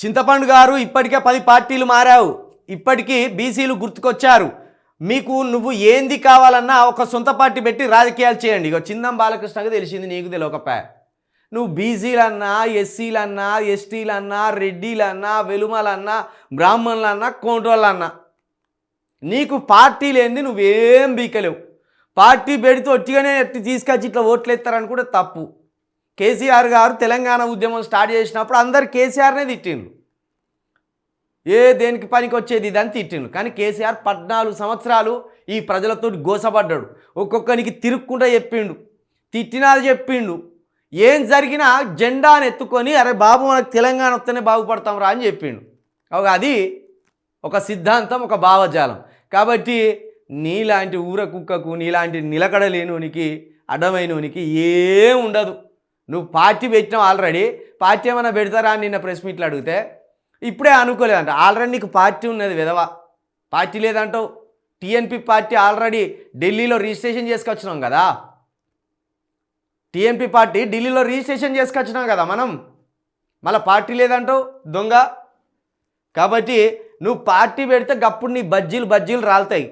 చింతపండు గారు ఇప్పటికే పది పార్టీలు మారావు. ఇప్పటికీ బీసీలు గుర్తుకొచ్చారు. మీకు నువ్వు ఏంది కావాలన్నా ఒక సొంత పార్టీ పెట్టి రాజకీయాలు చేయండి. ఇక చిందం బాలకృష్ణకి తెలిసింది నీకు తెలియకపా నువ్వు బీసీలన్నా ఎస్సీలన్నా ఎస్టీలన్నా రెడ్డీలన్నా వెలుమలన్నా బ్రాహ్మణులన్నా కోంటోళ్ళన్నా. నీకు పార్టీ లేనిది నువ్వేం బీకలేవు. పార్టీ పెడితే ఒట్టిగానే ఎట్టి తీసుకొచ్చి ఇట్లా ఓట్లు ఎత్తారని కూడా తప్పు. కేసీఆర్ గారు తెలంగాణ ఉద్యమం స్టార్ట్ చేసినప్పుడు అందరు కేసీఆర్నే తిట్టిండ్రు. ఏ దేనికి పనికి వచ్చేది ఇదని తిట్టిండు కానీ కేసీఆర్ పద్నాలుగు సంవత్సరాలు ఈ ప్రజలతో గోసపడ్డాడు. ఒక్కొక్కనికి తిరుక్కుంటా చెప్పిండు. తిట్టినాది చెప్పిండు. ఏం జరిగినా జెండాను ఎత్తుకొని అరే బాబు మనకు తెలంగాణ వస్తేనే బాగుపడతాం రా అని చెప్పిండు. ఒక అది ఒక సిద్ధాంతం ఒక భావజాలం. కాబట్టి నీలాంటి ఊర కుక్కకు నీలాంటి నిలకడ లేనునికి అడ్డమైనోనికి ఏం ఉండదు. నువ్వు పార్టీ పెట్టినావు ఆల్రెడీ. పార్టీ ఏమైనా పెడతారా అని నిన్న ప్రెస్ మీట్లు అడిగితే ఇప్పుడే అనుకోలేదంట. ఆల్రెడీ నీకు పార్టీ ఉన్నది విధవ. పార్టీ లేదంటావు. టీఎన్పీ పార్టీ ఆల్రెడీ ఢిల్లీలో రిజిస్ట్రేషన్ చేసుకొచ్చినాం కదా. టీఎన్పీ పార్టీ ఢిల్లీలో రిజిస్ట్రేషన్ చేసుకొచ్చినాం కదా మనం. మళ్ళీ పార్టీ లేదంటావు దొంగ. కాబట్టి నువ్వు పార్టీ పెడితే గప్పుడు నీ బజ్జీలు బజ్జీలు రాలుతాయి.